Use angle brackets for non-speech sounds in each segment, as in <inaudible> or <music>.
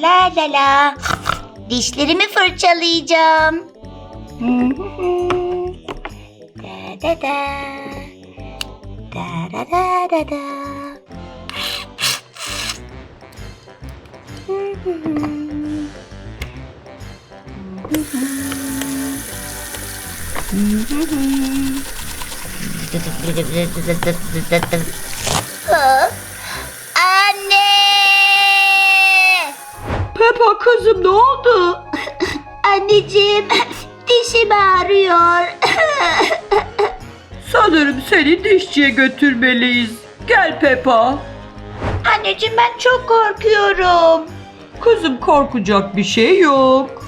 la la la. Dişlerimi fırçalayacağım. Da da da. Da da da da da. Ha? Peppa kızım ne oldu? <laughs> Anneciğim, dişim ağrıyor. <laughs> Sanırım seni dişçiye götürmeliyiz. Gel Peppa. Anneciğim ben çok korkuyorum. Kızım korkacak bir şey yok.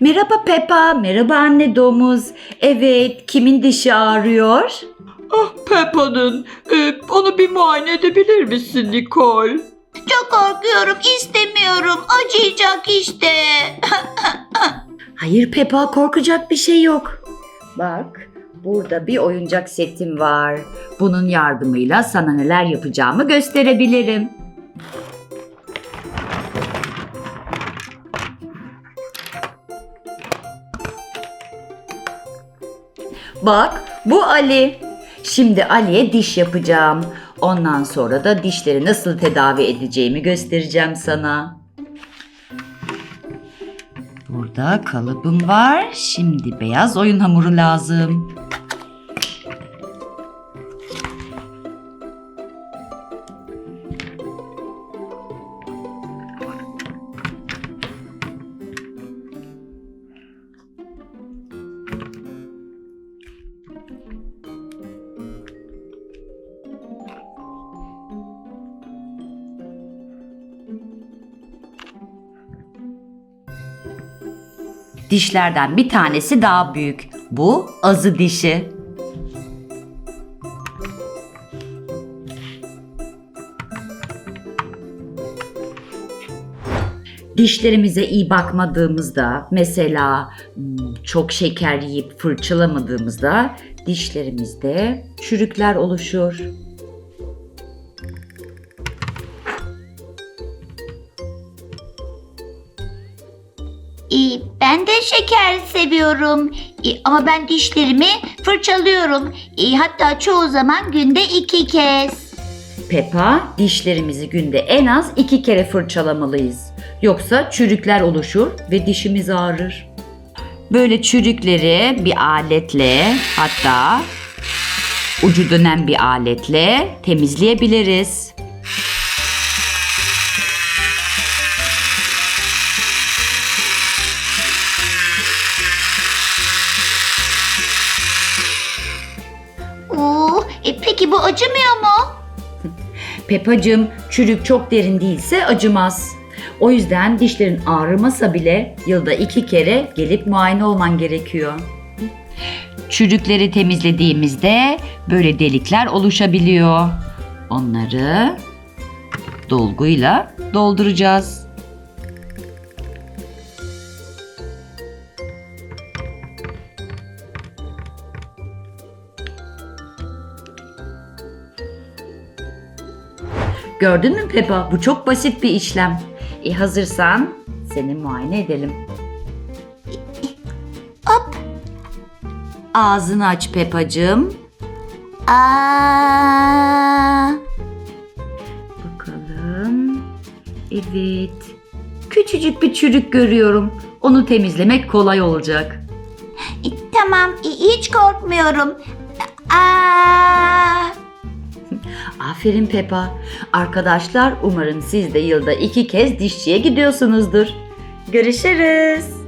Merhaba Peppa, merhaba anne domuz. Evet, kimin dişi ağrıyor? Ah Peppa'nın. Ee, onu bir muayene edebilir misin Nicole? Çok korkuyorum, istemiyorum. Acıyacak işte. <laughs> Hayır Peppa, korkacak bir şey yok. Bak, burada bir oyuncak setim var. Bunun yardımıyla sana neler yapacağımı gösterebilirim. Bak, bu Ali. Şimdi Ali'ye diş yapacağım. Ondan sonra da dişleri nasıl tedavi edeceğimi göstereceğim sana. Burada kalıbım var. Şimdi beyaz oyun hamuru lazım. Dişlerden bir tanesi daha büyük. Bu azı dişi. Dişlerimize iyi bakmadığımızda, mesela hmm, çok şeker yiyip fırçalamadığımızda dişlerimizde çürükler oluşur. Ben de şeker seviyorum. Ee, Ama ben dişlerimi fırçalıyorum. Ee, Hatta çoğu zaman günde iki kez. Peppa, dişlerimizi günde en az iki kere fırçalamalıyız. Yoksa çürükler oluşur ve dişimiz ağrır. Böyle çürükleri bir aletle hatta ucu dönen bir aletle temizleyebiliriz. E peki bu acımıyor mu? <laughs> Peppacığım, çürük çok derin değilse acımaz. O yüzden dişlerin ağrımasa bile yılda iki kere gelip muayene olman gerekiyor. Çürükleri temizlediğimizde böyle delikler oluşabiliyor. Onları dolguyla dolduracağız. Gördün mü Peppa? Bu çok basit bir işlem. E hazırsan seni muayene edelim. Hop. Ağzını aç Peppacığım. Aa, Bakalım. Evet. Küçücük bir çürük görüyorum. Onu temizlemek kolay olacak. e, tamam e, hiç korkmuyorum. Aa, Aferin Peppa. Arkadaşlar umarım siz de yılda iki kez dişçiye gidiyorsunuzdur. Görüşürüz.